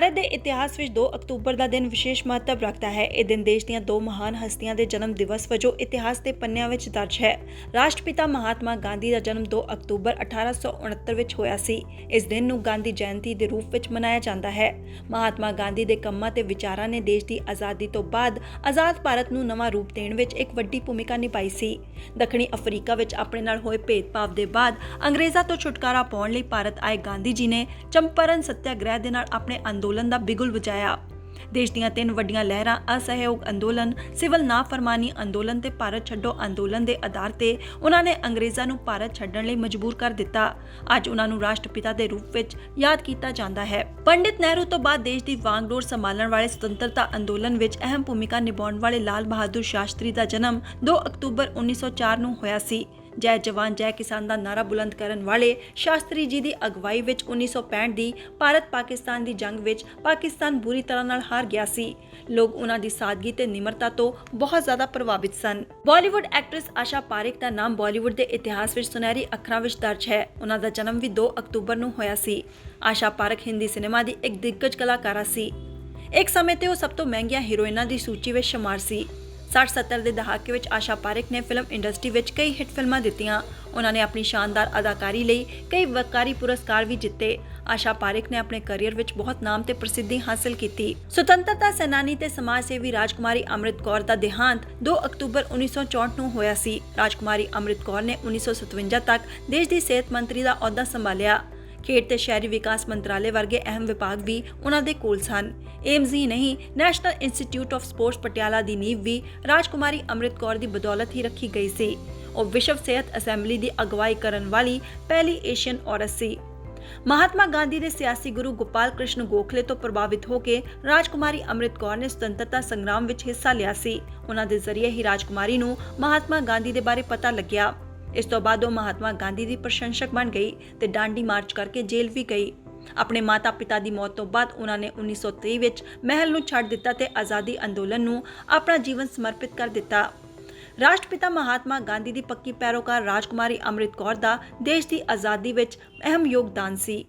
ਭਾਰਤ ਦੇ ਇਤਿਹਾਸ ਵਿੱਚ 2 ਅਕਤੂਬਰ ਦਾ ਦਿਨ ਵਿਸ਼ੇਸ਼ ਮਹੱਤਵ ਰੱਖਦਾ ਹੈ। ਇਹ ਦਿਨ ਦੇਸ਼ ਦੀਆਂ ਦੋ ਮਹਾਨ ਹਸਤੀਆਂ ਦੇ ਜਨਮ ਦਿਵਸ ਵਜੋਂ ਇਤਿਹਾਸ ਦੇ ਪੰਨਿਆਂ ਵਿੱਚ ਦਰਜ ਹੈ। ਰਾਸ਼ਟਰਪਿਤਾ ਮਹਾਤਮਾ ਗਾਂਧੀ ਦਾ ਜਨਮ 2 ਅਕਤੂਬਰ 1869 ਵਿੱਚ ਹੋਇਆ ਸੀ। ਇਸ ਦਿਨ ਨੂੰ ਗਾਂਧੀ ਜਯੰਤੀ ਦੇ ਰੂਪ ਵਿੱਚ ਮਨਾਇਆ ਜਾਂਦਾ ਹੈ। ਮਹਾਤਮਾ ਗਾਂਧੀ ਦੇ ਕੰਮਾਂ ਤੇ ਵਿਚਾਰਾਂ ਨੇ ਦੇਸ਼ ਦੀ ਆਜ਼ਾਦੀ ਤੋਂ ਬਾਅਦ ਆਜ਼ਾਦ ਭਾਰਤ ਨੂੰ ਨਵਾਂ ਰੂਪ ਦੇਣ ਵਿੱਚ ਇੱਕ ਵੱਡੀ ਭੂਮਿਕਾ ਨਿਭਾਈ ਸੀ। ਦੱਖਣੀ ਅਫਰੀਕਾ ਵਿੱਚ ਆਪਣੇ ਨਾਲ ਹੋਏ ਭੇਦਭਾਵ ਦੇ ਬਾਅਦ ਅੰਗਰੇਜ਼ਾਂ ਤੋਂ ਛੁਟਕਾਰਾ ਪਾਉਣ ਲਈ ਭਾਰਤ ਆਏ ਗਾਂਧੀ ਜੀ ਨੇ ਚੰਪਰਨ ਸੱਤਿਆਗ੍ਰਹਿ ਦੇ ਨਾਲ ਆਪਣੇ ਅੰਦੋਲਨ ਦਾ ਬਿਗੁਲ ਵਜਾਇਆ। ਦੇਸ਼ ਦੀਆਂ ਤਿੰਨ ਵੱਡੀਆਂ ਲਹਿਰਾਂ, ਅਸਹਿਯੋਗ ਅੰਦੋਲਨ, ਸਿਵਲ ਨਾਫਰਮਾਨੀ ਅੰਦੋਲਨ ਤੇ ਭਾਰਤ ਛੱਡੋ ਅੰਦੋਲਨ ਦੇ ਆਧਾਰ ਤੇ ਉਹਨਾਂ ਨੇ ਅੰਗਰੇਜ਼ਾਂ ਨੂੰ ਭਾਰਤ ਛੱਡਣ ਲਈ ਮਜਬੂਰ ਕਰ ਦਿੱਤਾ। ਅੱਜ ਉਹਨਾਂ ਨੂੰ ਰਾਸ਼ਟਰਪਿਤਾ ਦੇ ਰੂਪ ਵਿੱਚ ਯਾਦ ਕੀਤਾ ਜਾਂਦਾ ਹੈ। ਪੰਡਿਤ ਨਹਿਰੂ ਤੋਂ ਬਾਅਦ ਦੇਸ਼ ਦੀ ਵਾਂਗਡੋਰ ਸੰਭਾਲਣ ਵਾਲੇ ਸੁਤੰਤਰਤਾ ਅੰਦੋਲਨ ਵਿੱਚ ਅਹਿਮ ਭੂਮਿਕਾ ਨਿਭਾਉਣ ਵਾਲੇ ਲਾਲ ਬਹਾਦੁਰ ਸ਼ਾਸਤਰੀ ਦਾ ਜਨਮ 2 ਅਕਤੂਬਰ 1904 ਨੂੰ ਹੋਇਆ ਸੀ। ਜੈ ਜਵਾਨ, ਜੈ ਕਿਸਾਨ ਦਾ ਨਾਰਾ ਬੁਲੰਦ ਕਰਨ ਵਾਲੇ ਸ਼ਾਸਤਰੀ ਜੀ ਦੀ ਅਗਵਾਈ ਵਿੱਚ 1965 ਦੀ ਭਾਰਤ ਪਾਕਿਸਤਾਨ ਦੀ ਜੰਗ ਵਿੱਚ ਪਾਕਿਸਤਾਨ ਬੁਰੀ ਤਰ੍ਹਾਂ ਨਾਲ ਹਾਰ ਗਿਆ ਸੀ। ਲੋਕ ਉਹਨਾਂ ਦੀ ਸਾਦਗੀ ਤੇ ਨਿਮਰਤਾ ਤੋਂ ਬਹੁਤ ਜ਼ਿਆਦਾ ਪ੍ਰਭਾਵਿਤ ਸਨ। ਬਾਲੀਵੁੱਡ ਐਕਟ੍ਰੈਸ ਆਸ਼ਾ ਪਾਰੇਖ ਦਾ ਨਾਮ ਬਾਲੀਵੁੱਡ ਦੇ ਇਤਿਹਾਸ ਵਿੱਚ ਸੁਨਹਿਰੀ ਅੱਖਰਾਂ ਵਿੱਚ ਦਰਜ ਹੈ। ਉਹਨਾਂ ਦਾ ਜਨਮ ਵੀ 2 ਅਕਤੂਬਰ ਨੂੰ ਹੋਇਆ ਸੀ। ਆਸ਼ਾ ਪਾਰੇਖ ਹਿੰਦੀ ਸਿਨੇਮਾ ਦੀ ਇੱਕ ਦਿੱਗਜ ਕਲਾਕਾਰਾ ਸੀ। ਇੱਕ ਸਮੇਂ ਤੇ ਉਹ ਸਭ ਤੋਂ ਮਹਿੰਗੀਆਂ ਹੀਰੋਇਨਾਂ ਦੀ ਸੂਚੀ ਵਿੱਚ ਸ਼ੁਮਾਰ ਸੀ। 60-70 ਦੇ ਦਹਾਕੇ ਵਿੱਚ ਆਸ਼ਾ ਪਾਰੇਖ ਨੇ ਫਿਲਮ ਇੰਡਸਟਰੀ ਵਿੱਚ ਕਈ ਹਿੱਟ ਫਿਲਮਾਂ ਦਿੱਤੀਆਂ। ਉਹਨਾਂ ਨੇ ਆਪਣੀ ਸ਼ਾਨਦਾਰ ਅਦਾਕਾਰੀ ਲਈ ਕਈ ਵਕਾਰੀ ਪੁਰਸਕਾਰ ਵੀ ਜਿੱਤੇ। ਆਸ਼ਾ ਪਾਰੇਖ ਨੇ ਆਪਣੇ ਕੈਰੀਅਰ ਵਿੱਚ ਬਹੁਤ ਨਾਮ ਤੇ ਪ੍ਰਸਿੱਧੀ ਹਾਸਲ ਕੀਤੀ। ਸੁਤੰਤਰਤਾ ਸੈਨਾਨੀ ਤੇ ਸਮਾਜ ਸੇਵੀ ਰਾਜਕੁਮਾਰੀ ਅੰਮ੍ਰਿਤ ਕੌਰ ਦਾ ਦੇਹਾਂਤ 2 ਅਕਤੂਬਰ 1964 ਨੂੰ ਹੋਇਆ ਸੀ। ਰਾਜਕੁਮਾਰੀ ਅੰਮ੍ਰਿਤ ਕੌਰ ਨੇ 1957 ਤੱਕ ਦੇਸ਼ ਦੀ ਸਿਹਤ ਮੰਤਰੀ ਦਾ ਅਹੁਦਾ ਸੰਭਾਲਿਆ। ਖੇਡ ਤੇ ਸ਼ਹਿਰੀ ਵਿਕਾਸ ਮੰਤਰਾਲੇ ਵਰਗੇ ਅਹਿਮ ਵਿਭਾਗ ਵੀ ਉਹਨਾਂ ਦੇ ਕੋਲ ਸਨ। ਏਮਜ਼ ਹੀ ਨਹੀਂ, National Institute of Sports Patiala ਦੀ ਨੀਂਹ ਵੀ ਰਾਜਕੁਮਾਰੀ ਅੰਮ੍ਰਿਤ ਕੌਰ ਦੀ ਬਦੌਲਤ ਹੀ ਰੱਖੀ ਗਈ ਸੀ। ਉਹ ਵਿਸ਼ਵ ਸਿਹਤ ਅਸੈਂਬਲੀ ਦੀ ਅਗਵਾਈ ਕਰਨ ਵਾਲੀ ਪਹਿਲੀ ਏਸ਼ੀਅਨ ਔਰਤ ਸੀ। ਮਹਾਤਮਾ ਗਾਂਧੀ ਦੇ ਸਿਆਸੀ ਗੁਰੂ ਗੋਪਾਲ ਕ੍ਰਿਸ਼ਨ ਗੋਖਲੇ ਤੋਂ ਪ੍ਰਭਾਵਿਤ ਹੋ ਕੇ ਰਾਜਕੁਮਾਰੀ ਅੰਮ੍ਰਿਤ ਕੌਰ ਨੇ ਸੁਤੰਤਰਤਾ ਸੰਗਰਾਮ ਵਿੱਚ ਹਿੱਸਾ ਲਿਆ ਸੀ। ਉਹਨਾਂ ਦੇ ਜ਼ਰੀਏ ਹੀ ਰਾਜਕੁਮਾਰੀ ਨੂੰ ਮਹਾਤਮਾ ਗਾਂਧੀ ਦੇ ਬਾਰੇ ਪਤਾ ਲੱਗਿਆ। ਇਸ ਤੋਂ ਬਾਅਦ ਉਹ ਮਹਾਤਮਾ ਗਾਂਧੀ ਦੀ ਪ੍ਰਸ਼ੰਸਕ ਬਣ ਗਈ ਤੇ ਡਾਂਡੀ ਮਾਰਚ ਕਰਕੇ ਜੇਲ੍ਹ ਵੀ ਗਈ। ਆਪਣੇ ਮਾਤਾ-ਪਿਤਾ ਦੀ ਮੌਤ ਤੋਂ ਬਾਅਦ ਉਹਨਾਂ ਨੇ 1923 ਵਿੱਚ ਮਹਿਲ ਨੂੰ ਛੱਡ ਦਿੱਤਾ ਤੇ ਆਜ਼ਾਦੀ ਅੰਦੋਲਨ ਨੂੰ ਆਪਣਾ ਜੀਵਨ ਸਮਰਪਿਤ ਕਰ ਦਿੱਤਾ। ਰਾਸ਼ਟਰਪਿਤਾ ਮਹਾਤਮਾ ਗਾਂਧੀ ਦੀ ਪੱਕੀ ਪੈਰੋਕਾਰ ਰਾਜਕੁਮਾਰੀ ਅੰਮ੍ਰਿਤ ਕੌਰ ਦਾ ਦੇਸ਼ ਦੀ ਆਜ਼ਾਦੀ ਵਿੱਚ ਅਹਿਮ ਯੋਗਦਾਨ ਸੀ।